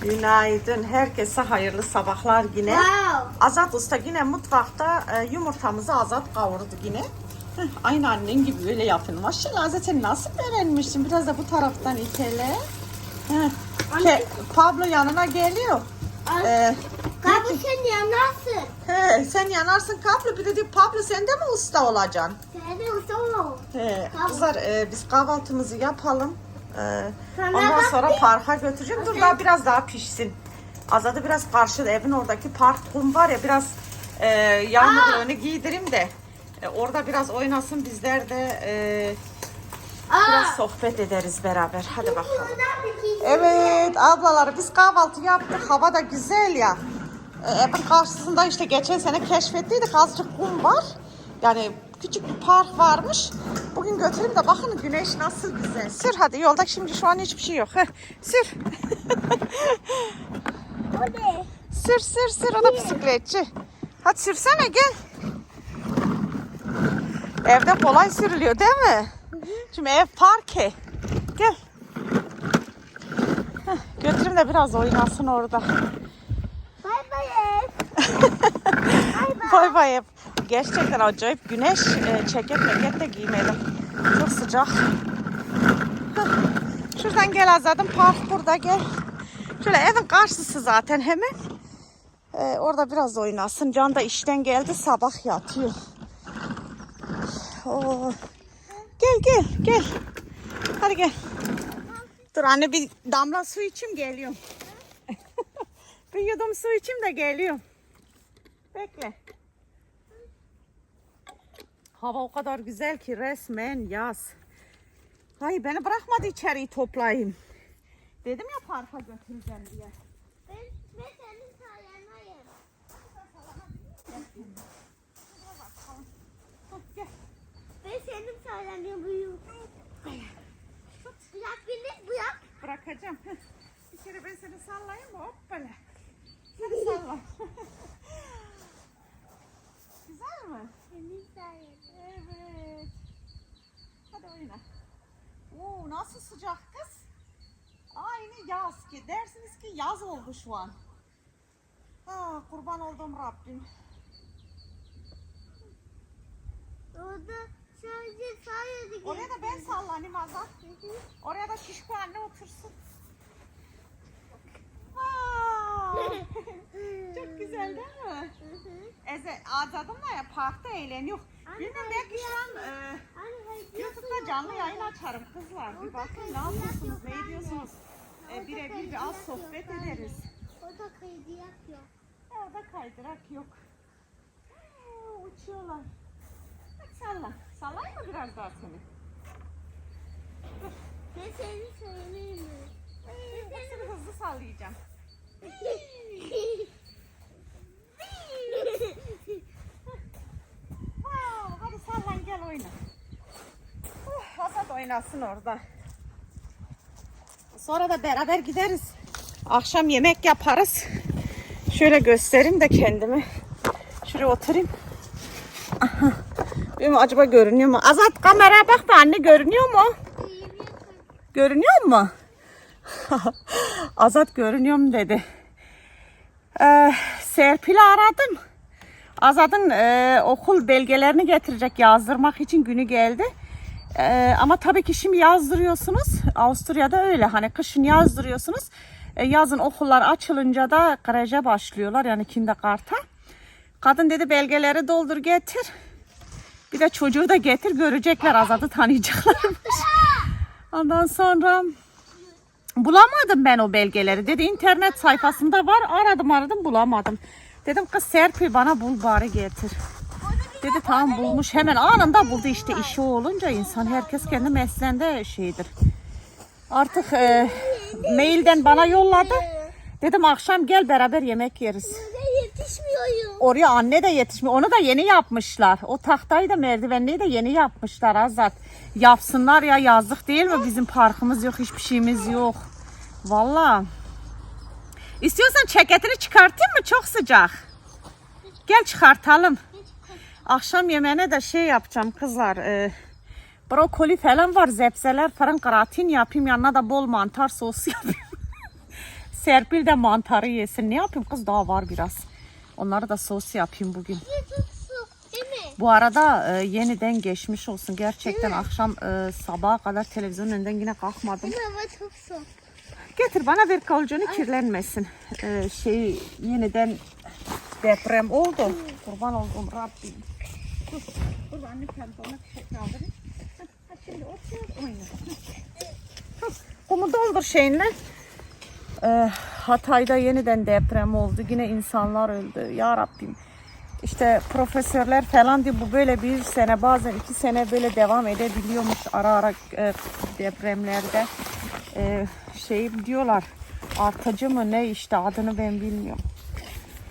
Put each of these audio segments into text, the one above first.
Günaydın. Herkese hayırlı sabahlar yine. Wow. Azat Usta yine mutfakta e, yumurtamızı Azat kavurdu yine. Heh, aynı annen gibi öyle yapın. Maşallah Azat sen nasıl öğrenmişsin? Biraz da bu taraftan itele. Heh, Ke- Pablo yanına geliyor. Ee, Kabı sen yanarsın. he, sen yanarsın Pablo. Bir de diyor, Pablo sen de mi usta olacaksın? Sen de usta ol. He, kızlar e, biz kahvaltımızı yapalım. Ee, ondan sonra parka götüreceğim. Dur daha biraz daha pişsin. Azad'ı biraz karşıda evin oradaki park kum var ya biraz e, yağmurluğunu giydireyim de e, orada biraz oynasın bizler de e, biraz sohbet ederiz beraber. Hadi bakalım. Evet ablalar biz kahvaltı yaptık. Hava da güzel ya. Ee, evin karşısında işte geçen sene keşfettiydik azıcık kum var. Yani küçük bir park varmış. Bugün götüreyim de bakın güneş nasıl güzel. Sür hadi yolda şimdi şu an hiçbir şey yok. Heh, sür. O ne? sür sür sür o da bisikletçi. Hadi sürsene gel. Evde kolay sürülüyor değil mi? Şimdi ev parke. Gel. Heh, götüreyim de biraz oynasın orada. Bay bay ev. Bay bay hep. Gerçekten acayip güneş. E, ceket meket de giymedim. Çok sıcak. Şuradan gel Azad'ım. Park burada gel. Şöyle evin karşısı zaten hemen. E, orada biraz oynasın. Can da işten geldi. Sabah yatıyor. Oo. Gel gel gel. Hadi gel. Dur anne bir damla su içim geliyorum. bir yudum su içim de geliyorum. Bekle. Hava o kadar güzel ki resmen yaz. Hayır beni bırakmadı içeriği toplayayım. Dedim ya parka götüreceğim diye. Ben, ben senin gel. Ben senin sayendeyim buyur. Bırak beni bırak. Bırakacağım. Bir kere ben seni sallayayım mı? Hoppala. Hadi salla. güzel mi? Senin sayende. Evet. Hadi oyna. Oo nasıl sıcak kız? Aynı yaz ki. Dersiniz ki yaz oldu şu an. Ha, kurban oldum Rabbim. Orada sadece sayende. Oraya da ben sallanayım Azat. Oraya da şişko anne otursun. Çok güzel değil mi? Eze, Azad'ımla ya parkta eğleniyor. Anne, Bilmem belki şu an e, YouTube'da canlı yayın açarım kızlar. Bir bakın ne yapıyorsunuz, ne ediyorsunuz. E, Birebir bir az sohbet ederiz. Orada kaydı yapıyor. Orada kaydırak yok. Oo, uçuyorlar. Hadi salla. Sallayayım mı biraz daha seni? Ben seni söyleyeyim mi? Ee, seni hızlı sallayacağım. Wow, hadi sallan gel oyna. Uh, Azat oynasın orada. Sonra da beraber gideriz. Akşam yemek yaparız. Şöyle göstereyim de kendimi. Şuraya oturayım. Aha. Bilmiyorum acaba görünüyor mu? Azat kameraya bak da anne görünüyor mu? Görünüyor mu? Azat görünüyor mu dedi. Ee, Serpil'i aradım. Azat'ın e, okul belgelerini getirecek yazdırmak için günü geldi. Ee, ama tabii ki şimdi yazdırıyorsunuz. Avusturya'da öyle hani kışın yazdırıyorsunuz. E, yazın okullar açılınca da garaja başlıyorlar yani kindergarten'a. Kadın dedi belgeleri doldur getir. Bir de çocuğu da getir görecekler Azat'ı tanıyacaklarmış. Ondan sonra bulamadım ben o belgeleri. Dedi internet sayfasında var. Aradım aradım bulamadım. Dedim kız Serpil bana bul bari getir. Dedi tamam bulmuş. Hemen anında buldu işte işi olunca insan herkes kendi mesleğinde şeydir. Artık e, mailden bana yolladı. Dedim akşam gel beraber yemek yeriz. Oraya anne de yetişmiyor. Onu da yeni yapmışlar. O tahtayı da merdivenliği de yeni yapmışlar Azat. Yapsınlar ya yazdık değil mi? Bizim parkımız yok, hiçbir şeyimiz yok. Valla. İstiyorsan ceketini çıkartayım mı? Çok sıcak. Gel çıkartalım. Akşam yemeğine de şey yapacağım kızlar. E, brokoli falan var, zepseler falan gratin yapayım. Yanına da bol mantar sosu yapayım. Serpil de mantarı yesin. Ne yapayım kız daha var biraz. Onları da sos yapayım bugün. Bu arada e, yeniden geçmiş olsun. Gerçekten akşam e, sabaha kadar televizyonun önünden yine kalkmadım. Çok. Getir bana ver kavucunu kirlenmesin. E, şey yeniden deprem oldu. Kurban oldum Rabbim. Dur, dur anne pantolonu şey kaldırayım. Heh, Şimdi otur oyna. Kumu doldur şeyinle. Ee, Hatay'da yeniden deprem oldu. Yine insanlar öldü. Ya Rabbim. İşte profesörler falan diyor bu böyle bir sene bazen iki sene böyle devam edebiliyormuş ara ara e, depremlerde. E, şey diyorlar artıcı mı ne işte adını ben bilmiyorum.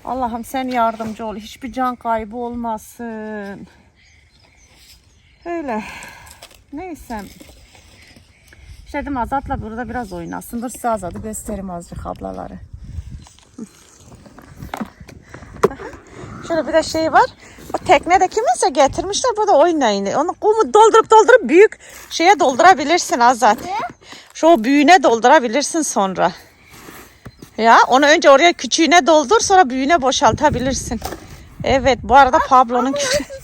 Allah'ım sen yardımcı ol. Hiçbir can kaybı olmasın. Öyle. Neyse. İşte dedim Azat'la burada biraz oynasın. Dur size Azat'ı göstereyim azıcık ablaları. Şöyle bir de şey var. O tekne de kiminse getirmişler. Burada oynayın. Onu kumu doldurup doldurup büyük şeye doldurabilirsin Azat. Şu o büyüğüne doldurabilirsin sonra. Ya onu önce oraya küçüğüne doldur sonra büyüğüne boşaltabilirsin. Evet bu arada Pablo'nun küçüğü.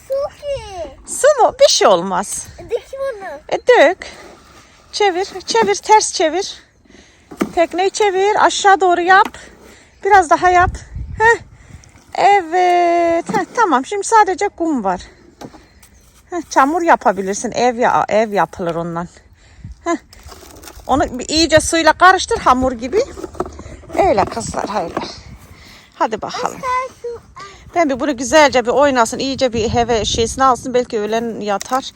Su ki. Su mu? Bir şey olmaz. Dik bunu. E dök. Çevir, çevir, ters çevir. Tekneyi çevir, aşağı doğru yap. Biraz daha yap. Heh. Evet. Heh, tamam. Şimdi sadece kum var. Heh, çamur yapabilirsin. Ev ya ev yapılır ondan. Heh. Onu iyice suyla karıştır hamur gibi. Öyle kızlar öyle. Hadi bakalım. Ben bir bunu güzelce bir oynasın. iyice bir heve şeysini alsın. Belki öğlen yatar.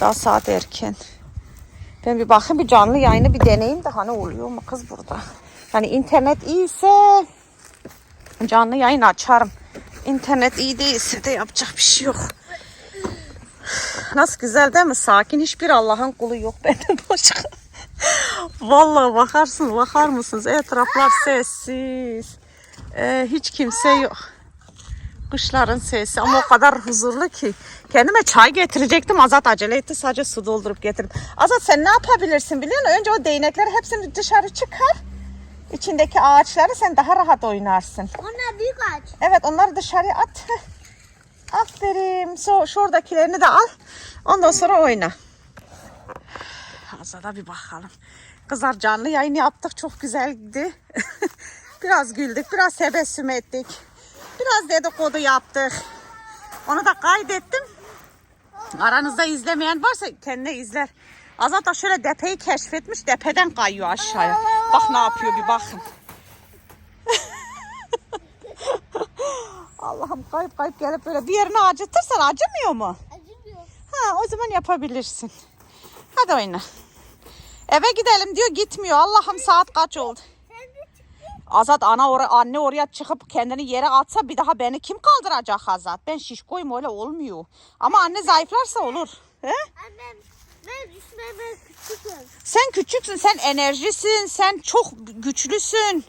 Daha saat erken. Ben bir bakayım bir canlı yayını bir deneyeyim de hani oluyor mu kız burada. Yani internet iyiyse canlı yayın açarım. İnternet iyi değilse de yapacak bir şey yok. Nasıl güzel değil mi? Sakin hiçbir Allah'ın kulu yok benden başka. Vallahi bakarsın bakar mısınız? Etraflar sessiz. Ee, hiç kimse yok. Kuşların sesi ama o kadar huzurlu ki. Kendime çay getirecektim. Azat acele etti. Sadece su doldurup getirdim. Azat sen ne yapabilirsin biliyor musun? Önce o değnekleri hepsini dışarı çıkar. İçindeki ağaçları sen daha rahat oynarsın. Ona büyük aç. Evet onları dışarıya at. Aferin. So, şuradakilerini de al. Ondan sonra oyna. Azada bir bakalım. Kızlar canlı yayın yaptık. Çok güzeldi. biraz güldük. Biraz tebessüm ettik. Biraz dedikodu yaptık. Onu da kaydettim. Aranızda izlemeyen varsa kendi izler. Azat da şöyle depeyi keşfetmiş. Depeden kayıyor aşağıya. Bak ne yapıyor bir bakın. Allah'ım kayıp kayıp gelip böyle bir yerini acıtırsan acımıyor mu? Acımıyor. Ha o zaman yapabilirsin. Hadi oyna. Eve gidelim diyor gitmiyor. Allah'ım saat kaç oldu? Azat ana or anne oraya çıkıp kendini yere atsa bir daha beni kim kaldıracak Azat? Ben şişkoyum öyle olmuyor. Ama anne zayıflarsa olur. He? Annem ben düşme ben küçüküm. Sen küçüksün, sen enerjisin, sen çok güçlüsün.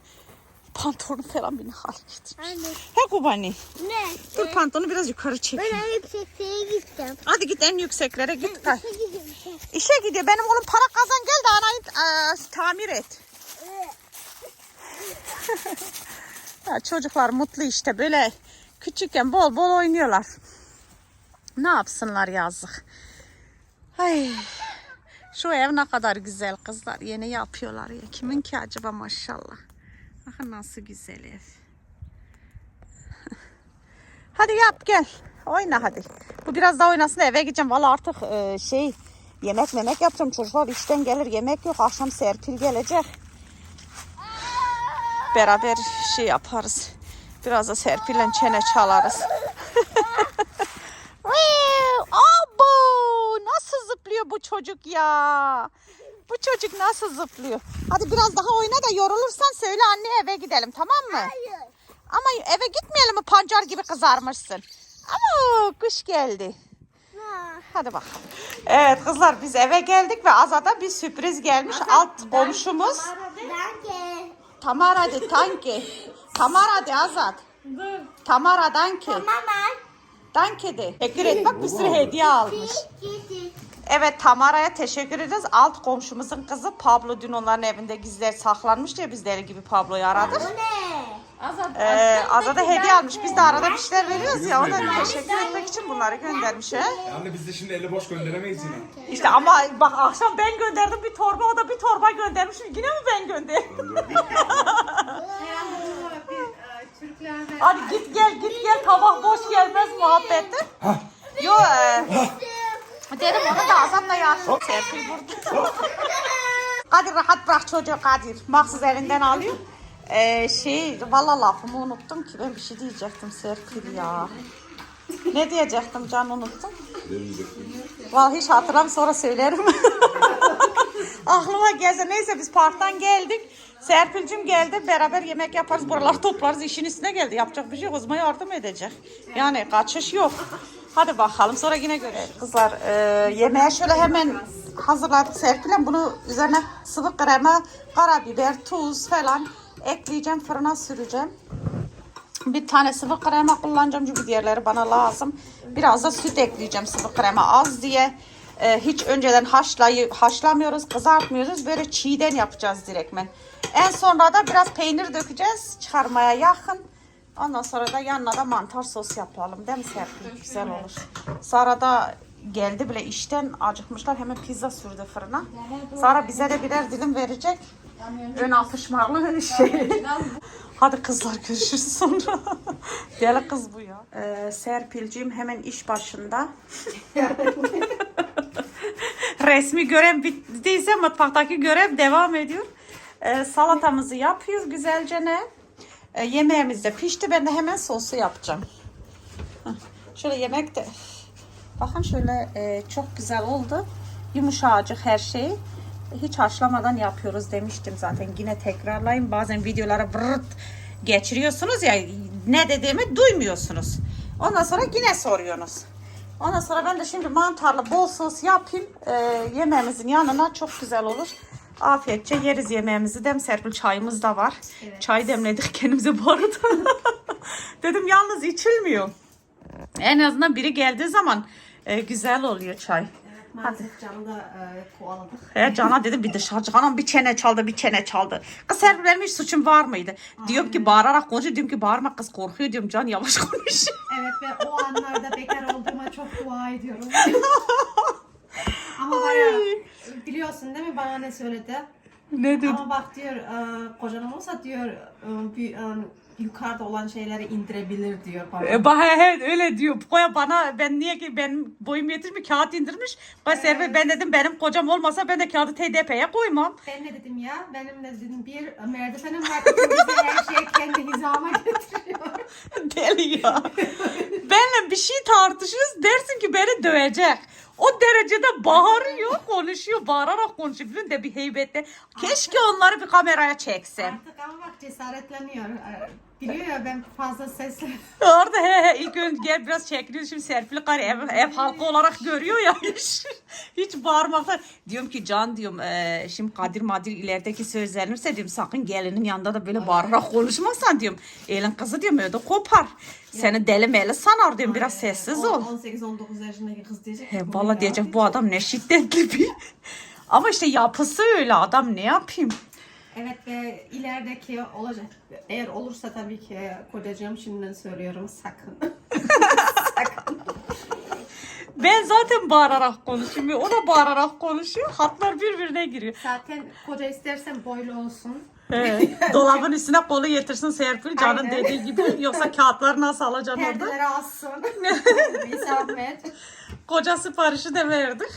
Pantolonu falan beni. Anne. He Kubani. Ne? Dur pantolonu biraz yukarı çek. Ben en yüksekliğe gideceğim. Hadi git en yükseklere git. kay. İşe gideceğim. İşe gidiyor. Benim oğlum para kazan gel de anayı e, tamir et. Ya çocuklar mutlu işte böyle küçükken bol bol oynuyorlar. Ne yapsınlar yazık. Ay. Şu ev ne kadar güzel kızlar. Yeni yapıyorlar ya. Kimin ki acaba maşallah. Bakın nasıl güzel ev. Hadi yap gel. Oyna hadi. Bu biraz daha oynasın eve gideceğim. Valla artık e, şey yemek memek yapacağım. Çocuklar işten gelir yemek yok. Akşam Serpil gelecek. Beraber şey yaparız. Biraz da Serpil'le çene çalarız. Abo! Nasıl zıplıyor bu çocuk ya? Bu çocuk nasıl zıplıyor? Hadi biraz daha oyna da yorulursan söyle anne eve gidelim tamam mı? Hayır. Ama eve gitmeyelim mi pancar gibi kızarmışsın. Ama kuş geldi. Ha. Hadi bakalım. Evet kızlar biz eve geldik ve Azat'a bir sürpriz gelmiş. Alt komşumuz. Danke. Tamara de Tanke. Tamara de Azat. Tamara Danke. Mama. Danke de. Teşekkür et. Bak bir sürü hediye almış. Evet Tamara'ya teşekkür ederiz. Alt komşumuzun kızı Pablo dün onların evinde gizler saklanmıştı ya biz deli gibi Pablo'yu aradık. Bu ne? Azat, Ee, Azad'a hediye almış. Biz de arada bir şeyler veriyoruz ya. Ona teşekkür etmek için bunları göndermiş. He? Yani biz de şimdi eli boş gönderemeyiz yine. İşte ama bak akşam ben gönderdim bir torba o da bir torba göndermiş. Yine mi ben gönderdim? Hadi git gel git gel kabak boş gelmez muhabbeti. Yo e, dedim onu da Azat'la yaşlı. Serpil burada. Kadir rahat bırak çocuğu Kadir. Maksız elinden alıyor. Ee, şey valla lafımı unuttum ki ben bir şey diyecektim Serpil ya. Ne diyecektim can unuttum. Vallahi hiç hatırlam sonra söylerim. Aklıma gelse neyse biz parktan geldik. Serpil'cim geldi beraber yemek yaparız buraları toplarız işin üstüne geldi yapacak bir şey yok o zaman yardım edecek. Yani kaçış yok. Hadi bakalım sonra yine göreceğiz. Kızlar e, yemeğe şöyle hemen hazırladık Serpil'im bunu üzerine sıvı krema, karabiber, tuz falan ekleyeceğim fırına süreceğim. Bir tane sıvı krema kullanacağım çünkü diğerleri bana lazım. Biraz da süt ekleyeceğim sıvı krema az diye. Ee, hiç önceden haşlayı, haşlamıyoruz, kızartmıyoruz. Böyle çiğden yapacağız direktmen. En sonra da biraz peynir dökeceğiz çıkarmaya yakın. Ondan sonra da yanına da mantar sos yapalım değil mi Serpil? Güzel olur. Sara da geldi bile işten acıkmışlar hemen pizza sürdü fırına. Sara bize de birer dilim verecek. Ön atışmalı şey. Hadi kızlar görüşürüz sonra. Deli kız bu ya. Ee, Serpil'cim hemen iş başında. Resmi görev bittiyse mutfaktaki görev devam ediyor. Ee, salatamızı yapıyoruz güzelce ne? Ee, yemeğimiz de pişti. Ben de hemen sosu yapacağım. Şöyle yemek de bakın şöyle e, çok güzel oldu. Yumuşacık her şey. Hiç haşlamadan yapıyoruz demiştim zaten. Yine tekrarlayayım. Bazen videolara vırt geçiriyorsunuz ya ne dediğimi duymuyorsunuz. Ondan sonra yine soruyorsunuz. Ondan sonra ben de şimdi mantarlı bol sos yapayım. Ee, yemeğimizin yanına çok güzel olur. Afiyetçe yeriz yemeğimizi. Dem Serpil çayımız da var. Çay demledik kendimize bu arada. Dedim yalnız içilmiyor. En azından biri geldiği zaman e, güzel oluyor çay. maalesef canı da e, kovaladık. He Cana dedim bir dışarı çıkalım bir çene çaldı bir çene çaldı. Kız Serpil benim hiç suçum var mıydı? Diyorum ki bağırarak konuşuyor diyorum ki bağırma kız korkuyor diyorum Can yavaş konuş. Evet ve o anlarda bekar olduğuma çok dua ediyorum. Ama bayağı biliyorsun değil mi bana ne söyledi? ne Ama bak diyor e, kocan olsa diyor bir, e, yukarıda olan şeyleri indirebilir diyor bana. E, bah, he, öyle diyor. Koya bana ben niye ki benim boyum yetişmiş kağıt indirmiş. Koya Serpil ben dedim benim kocam olmasa ben de kağıdı TDP'ye koymam. Ben de dedim ya benim de dedim bir merdivenim var her şeyi kendi hizama getiriyor. Deli ya. Benle bir şey tartışıyoruz dersin ki beni dövecek. O derecede bağırıyor, konuşuyor, bağırarak konuşuyor. Bilin de bir heybette. Keşke onları bir kameraya çeksem. Artık ama bak cesaretleniyor. Biliyor ya ben fazla sesle. Orada he he ilk önce gel biraz çekiliyor şimdi Serpil karı ev, ev halkı olarak görüyor ya hiç, hiç bağırmaktan. Diyorum ki Can diyorum e, şimdi Kadir Madir ilerideki sözlenirse diyorum sakın gelinin yanında da böyle bağırarak konuşmasan diyorum. Elin kızı diyorum öyle kopar. Seni deli meli sanar diyorum biraz sessiz ol. 18-19 yaşındaki kız diyecek. He, valla ya. diyecek bu adam ne şiddetli bir. Ama işte yapısı öyle adam ne yapayım. Evet ve ilerideki olacak. Eğer olursa tabii ki kocacığım şimdiden söylüyorum sakın. Ben zaten bağırarak konuşuyorum. O da bağırarak konuşuyor. Hatlar birbirine giriyor. Zaten koca istersen boylu olsun. He, dolabın üstüne kolu getirsin Serpil canın Aynen. dediği gibi. Yoksa kağıtları nasıl alacaksın orada? Perdeleri alsın. Bir zahmet. Koca siparişi de verdik.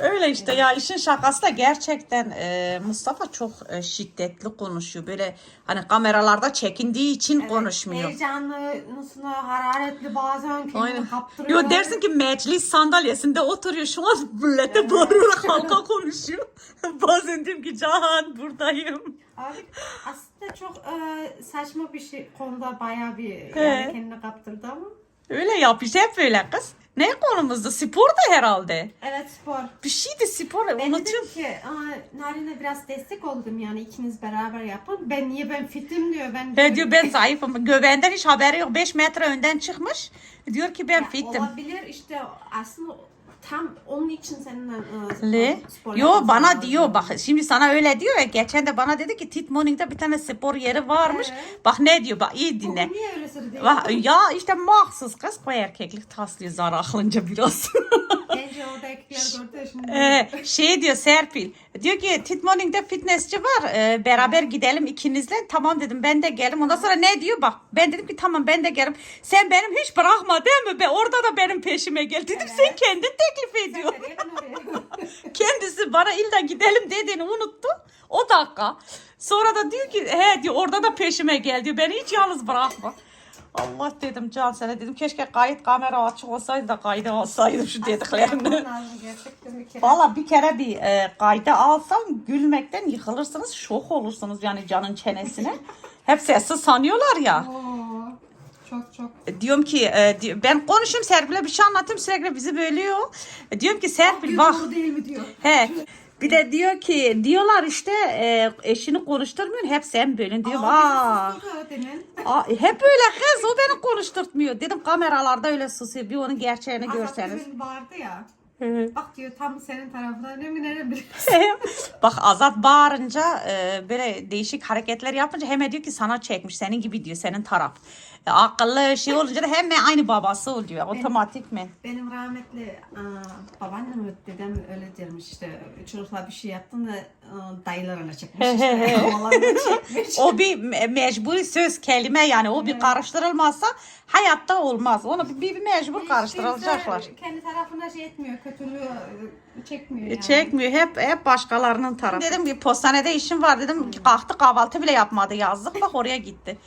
Öyle işte ya işin şakası da gerçekten e, Mustafa çok e, şiddetli konuşuyor. Böyle hani kameralarda çekindiği için konuşmuyor. Heyecanlı, nasıl hararetli bazen kendini Aynen. kaptırıyor. Yo dersin ki meclis sandalyesinde oturuyor şu an millete bağırarak halka konuşuyor. Bazen diyorum ki Can buradayım. Abi aslında çok e, saçma bir şey konuda bayağı bir He. yani kendini kaptırdı ama. Öyle yapış hep öyle kız. Ne konumuzda? Spor da herhalde. Evet spor. Bir şeydi spor Ben unutuyorum. dedim ki aa, Narin'e biraz destek oldum yani ikiniz beraber yapın. Ben niye ben fitim diyor. Ben He diyor ben zayıfım. Göbeğinden hiç haberi yok. 5 metre önden çıkmış. Diyor ki ben Ya fittim. Olabilir işte aslında tam onun için seninle e, Le. spor Yo bana lazım. diyor bak şimdi sana öyle diyor ya geçen de bana dedi ki Tit Morning'de bir tane spor yeri varmış. Evet. Bak ne diyor bak iyi dinle. Bugün niye öyle söyledi? Bak, ya işte mahsus kız koy erkeklik taslıyor zar aklınca biraz. Bence orada erkekler gördü şimdi. Ee, şey diyor Serpil. Diyor ki Tit Morning'de fitnessçi var. Ee, beraber gidelim ikinizle. Tamam dedim ben de gelirim. Ondan sonra ne diyor bak. Ben dedim ki tamam ben de gelirim. Sen benim hiç bırakma değil mi? Be, orada da benim peşime gel. Dedim sen kendin teklif ediyor. Nereye, ben oraya. Kendisi bana illa gidelim dediğini unuttu. O dakika. Sonra da diyor ki he diyor orada da peşime gel diyor. Beni hiç yalnız bırakma. Allah dedim Can sana dedim keşke kayıt kamera açık olsaydı da kayda alsaydım şu dediklerini. Valla bir kere bir e, kayda alsam gülmekten yıkılırsınız, şok olursunuz yani canın çenesine. Hep sessiz sanıyorlar ya. Oo, çok çok. E, Diyorum ki e, di- ben konuşayım Serpil'e bir şey anlatayım sürekli bizi bölüyor. E, Diyorum ki Serpil bak. Değil mi diyor. He. Bir de diyor ki diyorlar işte e, eşini konuşturmuyorsun hep sen bölün diyor. Aa, Aa, hep öyle kız o beni konuşturtmuyor. Dedim kameralarda öyle susuyor bir onun gerçeğini Azat görseniz. demin bağırdı ya. Hı. Bak diyor tam senin tarafına ne mi ne mi Bak Azat bağırınca e, böyle değişik hareketler yapınca hemen diyor ki sana çekmiş senin gibi diyor senin taraf. E, akıllı şey olunca da hemen aynı babası oluyor otomatikmen. Benim rahmetli aa, babaannem ve dedem öyle dermiş işte çocuklar bir şey yaptın da aa, dayılarına çekmiş işte. Çekmiş. O bir me- mecburi söz kelime yani o bir karıştırılmazsa hayatta olmaz. Onu bir, bir mecbur karıştırılacaklar. Kendi tarafına şey etmiyor, kötülüğü e, çekmiyor yani. Çekmiyor hep hep başkalarının tarafı. Dedim ki postanede işim var dedim kalktı kahvaltı bile yapmadı yazdık bak oraya gitti.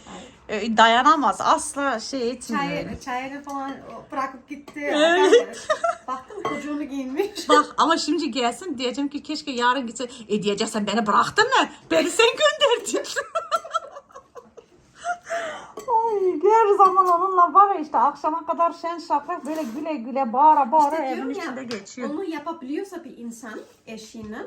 E, Dayanamaz asla şey etmiyor. Çay, çayını falan bırakıp gitti. Evet. Baktım çocuğunu giyinmiş. Bak ama şimdi gelsin diyeceğim ki keşke yarın gitse. E diyeceksen beni bıraktın mı? Beni sen gönderdin. Her zaman onunla var ya işte akşama kadar şen şakrak böyle güle güle bağıra bağıra İşte evin diyorum ya, içinde geçiyor. Onu yapabiliyorsa bir insan eşiyle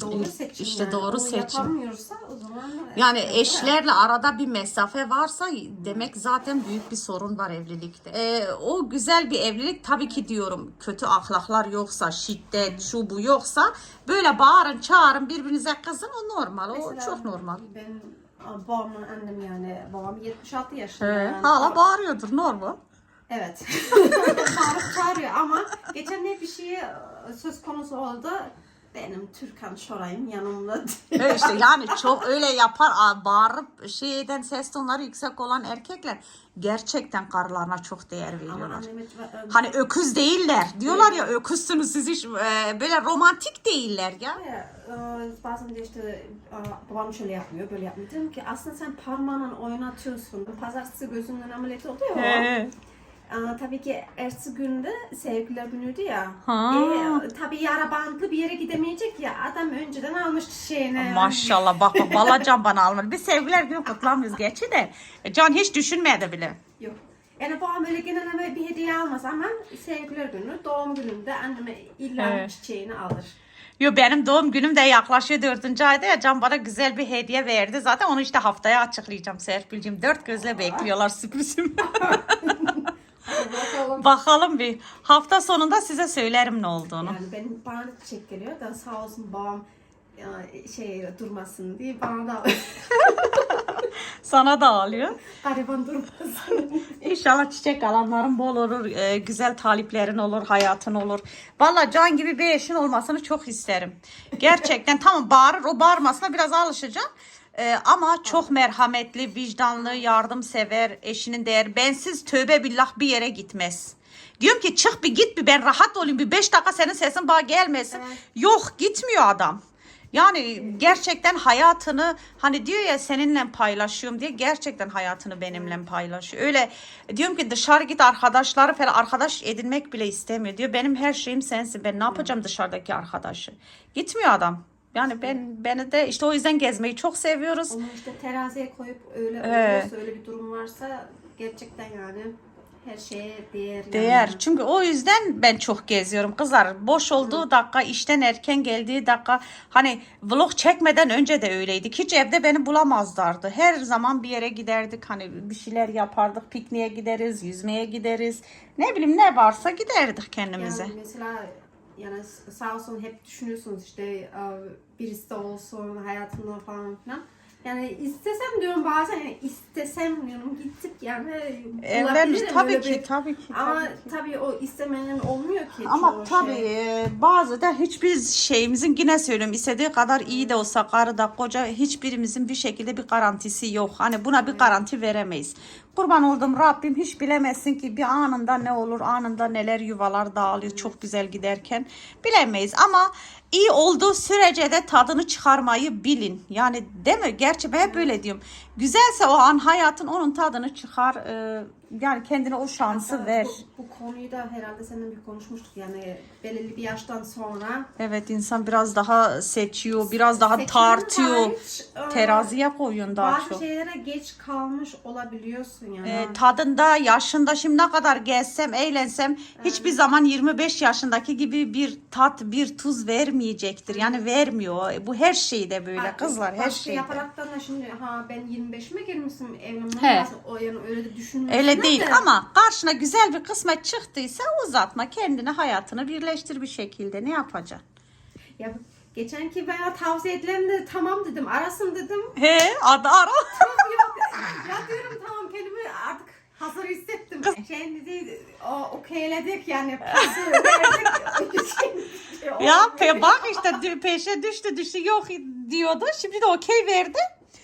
doğru İşte- seçim. işte yani. doğru Onu seçim. yapamıyorsa o zaman Yani Evet. eşlerle arada bir mesafe varsa demek zaten büyük bir sorun var evlilikte. Ee, o güzel bir evlilik tabii ki diyorum kötü ahlaklar yoksa, şiddet, şu bu yoksa böyle bağırın çağırın birbirinize kızın o normal. O Mesela çok normal. Benim a, babamla annem yani babam 76 yaşında. Yani. hala bağırıyordur normal. Evet. Bağırıp çağırıyor ama geçen ne bir şey söz konusu oldu. Benim Türkan Şoray'ım yanımda. Evet işte yani çok öyle yapar bağırıp şeyden ses tonları yüksek olan erkekler gerçekten karılarına çok değer veriyorlar. anneme Hani öküz değiller. Diyorlar ya öküzsünüz siz hiç e, böyle romantik değiller ya. Ya, e, bazen de işte e, babam şöyle yapmıyor, böyle yapmıyor. Diyorum ki aslında sen parmağınla oynatıyorsun. Pazartesi gözünden ameliyat oldu ya. Aa, tabii ki ertesi günde sevgililer günüydü ya. Ha. E, tabii yara bantlı bir yere gidemeyecek ya. Adam önceden almış çiçeğini. Maşallah bak bak valla Can bana almadı. Biz sevgiler günü kutlamıyoruz gerçi de. E, Can hiç düşünmedi bile. Yok. Yani babam öyle genelde bir hediye almaz ama sevgililer günü, doğum gününde anneme illa Evet. çiçeğini alır. Yo benim doğum günüm de yaklaşıyor dördüncü ayda ya Can bana güzel bir hediye verdi. Zaten onu işte haftaya açıklayacağım Serpil'cim. Dört gözle bekliyorlar sürprizimi. Bakalım. Bakalım bir. Hafta sonunda size söylerim ne olduğunu. Yani benim bana çiçek geliyor da sağ olsun babam e, şey durmasın diye bana da Sana da alıyor. gariban durmasın. İnşallah çiçek alanların bol olur, e, güzel taliplerin olur, hayatın olur. Valla Can gibi bir eşin olmasını çok isterim. Gerçekten tamam bağırır, o bağırmasına biraz alışacağım. E, ama çok merhametli, vicdanlı, yardımsever, eşinin değer. Bensiz tövbe billah bir yere gitmez. Diyorum ki çık bir git bir ben rahat olayım bir beş dakika senin sesin bana gelmesin. Yok gitmiyor adam. Yani gerçekten hayatını hani diyor ya seninle paylaşıyorum diye gerçekten hayatını benimle paylaşıyor. Öyle diyorum ki dışarı git arkadaşları falan arkadaş edinmek bile istemiyor. Diyor benim her şeyim sensin ben ne yapacağım dışarıdaki arkadaşı. Gitmiyor adam. Yani ben beni de işte o yüzden gezmeyi çok seviyoruz. Onu işte teraziye koyup öyle Evet. olursa, öyle bir durum varsa gerçekten yani her şeye değer. Değer. Yani. Çünkü o yüzden ben çok geziyorum. Kızlar boş olduğu dakika, işten erken geldiği dakika hani vlog çekmeden önce de öyleydik. Hiç evde beni bulamazlardı. Her zaman bir yere giderdik. Hani bir şeyler yapardık. Pikniğe gideriz, yüzmeye gideriz. Ne bileyim ne varsa giderdik kendimize. Yani mesela yani sağ olsun hep düşünüyorsunuz işte e, birisi de olsun hayatında falan filan. Yani istesem diyorum bazen yani istesem diyorum gittik yani Evlenmiş bulabilirim tabii öyle ki bir- tabii ki. Ama tabii ki. tabii o istemenin olmuyor ki Ama tabii şey. e, bazı da hiçbir şeyimizin yine söylüyorum istediği kadar iyi de olsa karı da koca hiçbirimizin bir şekilde bir garantisi yok. Hani buna bir garanti veremeyiz. Kurban oldum Rabbim hiç bilemezsin ki bir anında ne olur anında neler yuvalar dağılıyor çok güzel giderken bilemeyiz ama iyi olduğu sürece de tadını çıkarmayı bilin. Yani değil mi? Gerçi ben böyle diyorum. Güzelse o an hayatın onun tadını çıkar. e, yani kendine o şansı Hatta ver. Bu, bu konuyu da herhalde seninle bir konuşmuştuk yani belirli bir yaştan sonra Evet insan biraz daha seçiyor, biraz daha Seçimi tartıyor. hariç, e, Teraziye koyun daha bazı çok. şeylere geç kalmış olabiliyorsun yani. Ee, tadında, yaşında şimdi ne kadar gezsem, eğlensem hiçbir zaman 25 yaşındaki gibi bir tat, bir tuz vermeyecektir. Yani vermiyor. Bu her şeyde böyle kızlar, her şeyde. yaparaktan da şimdi ha ben 25'ime girmişim evlenmem lazım. O yani öyle de düşünmüyorsun. Öyle değil de. ama karşına güzel bir kısmet çıktıysa uzatma. Kendine hayatını birleştir bir şekilde. Ne yapacaksın? Ya geçenki veya tavsiye edilen de tamam dedim arasın dedim. He, adı ara. Yok ya diyorum tamam kendimi artık hazır hissettim. Şey dedi o okeyledik yani pası verdik. Şey, ya pe bak işte peşe düştü düştü yok diyordu. Şimdi de okey verdi.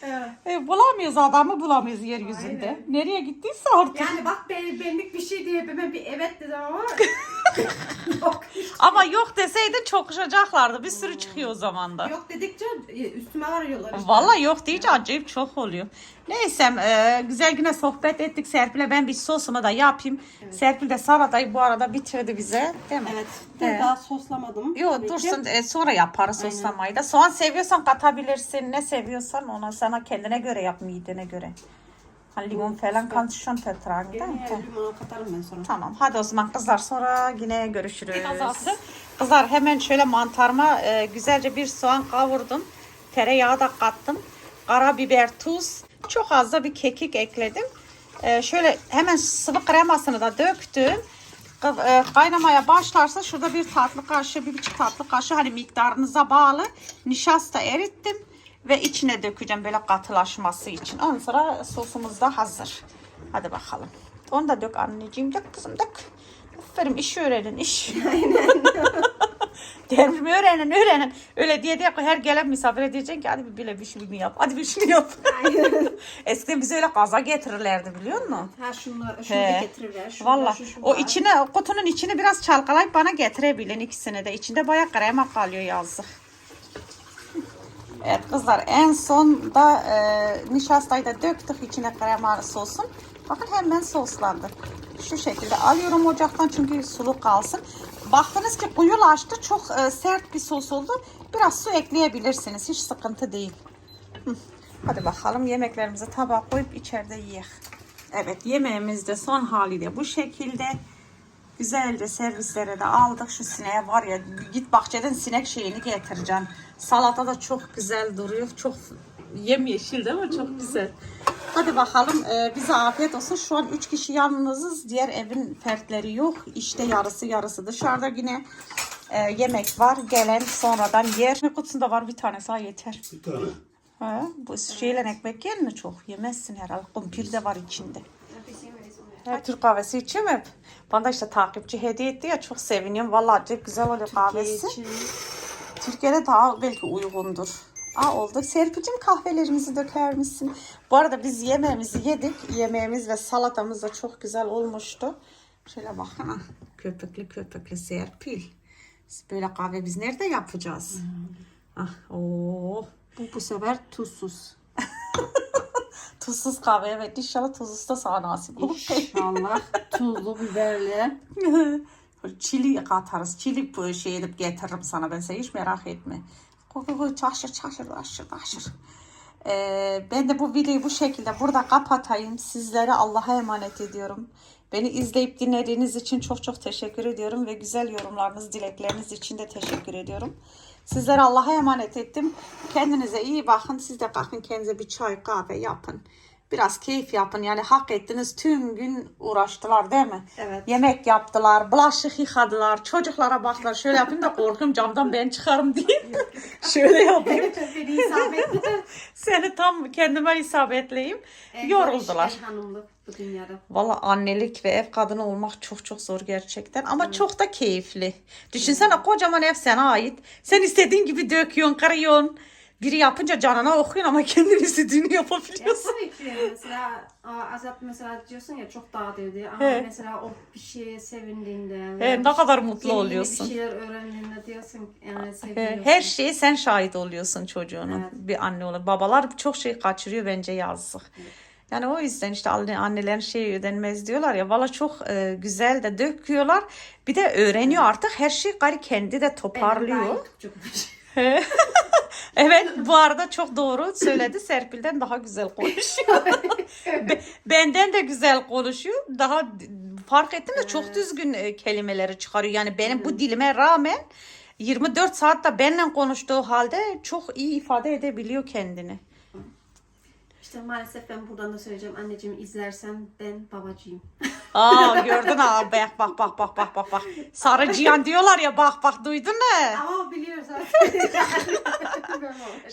Evet. E, bulamıyoruz adamı bulamıyoruz yeryüzünde. Aynen. Nereye gittiyse artık. Yani bak ben, benlik bir şey diye ben bir evet dedim ama. Ama yok deseydin çok uçacaklardı. Bir sürü çıkıyor o zaman da. Yok dedikçe e, üstüme varıyorlar işte. Vallahi yok deyince acayip çok oluyor. Neyse e, güzel güne sohbet ettik Serpil'e. Ben bir sosumu da yapayım. Serpil de salatayı bu arada bitirdi bize. Değil mi? Evet. Evet. Daha soslamadım. Yo tabii ki. dursun e, sonra yaparız soslamayı da. Soğan seviyorsan katabilirsin. Ne seviyorsan ona sana kendine göre yap midene göre. Hani limon falan kan schon vertragen. değil mi? Gene limonu katarım ben sonra. Tamam hadi o zaman kızlar sonra yine görüşürüz. Kızlar hemen şöyle mantarıma e, güzelce bir soğan kavurdum. Tereyağı da kattım. Karabiber, tuz. Çok az da bir kekik ekledim. E, şöyle hemen sıvı kremasını da döktüm. E, Kaynamaya başlarsa şurada bir tatlı kaşığı, bir buçuk tatlı kaşığı hani miktarınıza bağlı nişasta erittim. Ve içine dökeceğim böyle katılaşması için. Ondan sonra sosumuz da hazır. Hadi bakalım. Onu da dök anneciğim. Dök kızım dök. Aferin iş öğrenin iş. Derimi öğrenin öğrenin. Öyle diye diye her gelen misafire diyeceksin ki hadi bir bile bir şunu yap. Hadi bir şunu yap. Eskiden bize öyle gaza getirirlerdi biliyor musun? Ha şunu, şunu He. şunu da, Valla şu, o içine kutunun içini biraz çalkalayıp bana getirebilin ikisini de. İçinde bayağı krema kalıyor yazık. Evet kızlar en son da e, nişastayı da döktük içine krema sosun. Bakın hemen soslandı. Şu şekilde alıyorum ocaktan çünkü sulu kalsın. Baktınız ki kuyulaştı çok e, sert bir sos oldu. Biraz su ekleyebilirsiniz hiç sıkıntı değil. Hadi bakalım yemeklerimizi tabağa koyup içeride yiyek. Evet yemeğimiz de son haliyle bu şekilde. Güzelce servislere de aldık. Şu sineğe var ya git bahçeden sinek şeyini getireceksin. Salata da çok güzel duruyor. Çok yemyeşil değil mi? Çok güzel. Hadi bakalım e, bize afiyet olsun. Şu an 3 kişi yalnızız. Diğer evin fertleri yok. İşte yarısı yarısı dışarıda yine e, yemek var. Gelen sonradan yer. Bir kutusunda var bir tanesi ha yeter. Bir tane. Ha, bu şeyle ekmek yer mi çok? Yemezsin herhalde. Kumpir de var içinde. Ha, Türk kahvesi içiyorum hep. Bana da işte takipçi hediye etti ya çok seviniyorum. Vallahi acayip güzel oluyor kahvesi. Türkiye'de daha belki uygundur. Aa oldu. Serpil'cim kahvelerimizi döker misin? Bu arada biz yemeğimizi yedik. Yemeğimiz ve salatamız da çok güzel olmuştu. Şöyle bakın. Köpüklü köpüklü Serpil. Böyle kahve biz nerede yapacağız? Ah, oo. Bu, bu sefer tuzsuz. Tuzsuz kahve evet inşallah tuzsuz da sana nasip olur. İnşallah tuzlu biberli. Çili katarız. Çili bu şey edip getiririm sana ben sen hiç merak etme. Koy koy çaşır çaşır çaşır. Ee, ben de bu videoyu bu şekilde burada kapatayım. Sizlere Allah'a emanet ediyorum. Beni izleyip dinlediğiniz için çok çok teşekkür ediyorum ve güzel yorumlarınız, dilekleriniz için de teşekkür ediyorum. Sizlere Allah'a emanet ettim. Kendinize iyi bakın. Siz de kalkın kendinize bir çay kahve yapın. Biraz keyif yapın yani hak ettiniz tüm gün uğraştılar değil mi? Evet. Yemek yaptılar, bulaşık yıkadılar, çocuklara baktılar. Şöyle yapayım da korkuyorum camdan ben çıkarım diye. Şöyle yapayım. Beni isabetli. Seni tam kendime isabetleyeyim. En Yoruldular. hanımlık bu dünyada. Valla annelik ve ev kadını olmak çok çok zor gerçekten ama çok da keyifli. Düşünsene kocaman ev sana ait. Sen istediğin gibi döküyorsun, kırıyorsun. Biri yapınca canına okuyorsun ama kendin istediğini Ya yapabiliyorsun. tabii ki mesela Azat mesela diyorsun ya çok dağıtıyordu ama He. mesela o bir şeye sevindiğinde He, ne kadar mutlu oluyorsun. bir şeyler öğrendiğinde diyorsun yani He. Her şeye sen şahit oluyorsun çocuğunun. Evet. Bir anne olur. Babalar çok şey kaçırıyor bence yazık. Yani o yüzden işte anne- annelerin şeyi ödenmez diyorlar ya. Valla çok e, güzel de döküyorlar. Bir de öğreniyor artık her şey gari kendi de toparlıyor. daha Türkçe Evet bu arada çok doğru söyledi. Serpil'den daha güzel konuşuyor. Be- benden de güzel konuşuyor. Daha fark ettim de çok düzgün e, kelimeleri çıkarıyor. Yani benim bu dilime rağmen 24 saat de benimle konuştuğu halde çok iyi ifade edebiliyor kendini. İşte maalesef ben buradan da söyleyeceğim anneciğim izlersen ben babacıyım. Aa gördün ha bak bak bak bak bak bak bak. Sarı cihan diyorlar ya bak bak duydun mu? Ama biliyoruz artık.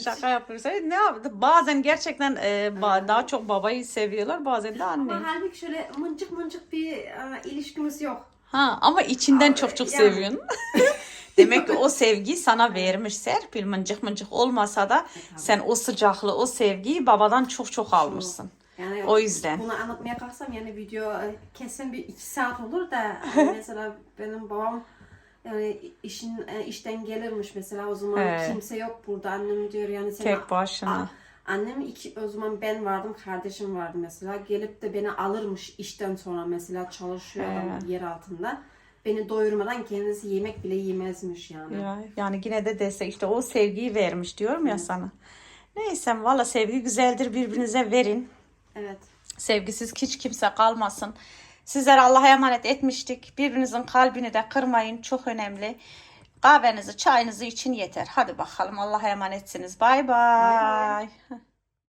Şaka yapıyoruz. E, Ne yaptı? Bazen gerçekten e, ba- daha çok babayı seviyorlar bazen de anne. Ama halbuki şöyle mıncık mıncık bir e, ilişkimiz yok. Ha ama içinden Abi, çok çok yani. seviyorsun. Demek ki o sevgiyi sana vermiş Serpil mıncık mıncık olmasa da sen o sıcaklığı, o sevgiyi babadan çok çok almışsın. Yani O yüzden. Bunu anlatmaya kalksam yani video e, kesin bir iki saat olur da hani mesela benim babam yani işin e, işten gelirmiş mesela o zaman He. kimse yok burada annem diyor yani sen Tek başına. A- Annem iki o zaman ben vardım kardeşim vardı mesela gelip de beni alırmış işten sonra mesela çalışıyor adam yer altında. Beni doyurmadan kendisi yemek bile yemezmiş yani. Ya, yani yine de destek işte o sevgiyi vermiş diyorum ya sana. Neyse valla sevgi güzeldir birbirinize verin. Evet. Sevgisiz hiç kimse kalmasın. Sizlere Allah'a emanet etmiştik. Birbirinizin kalbini de kırmayın. Çok önemli. Kahvenizi, çayınızı için yeter. Hadi bakalım Allah'a emanetsiniz. Bay bay.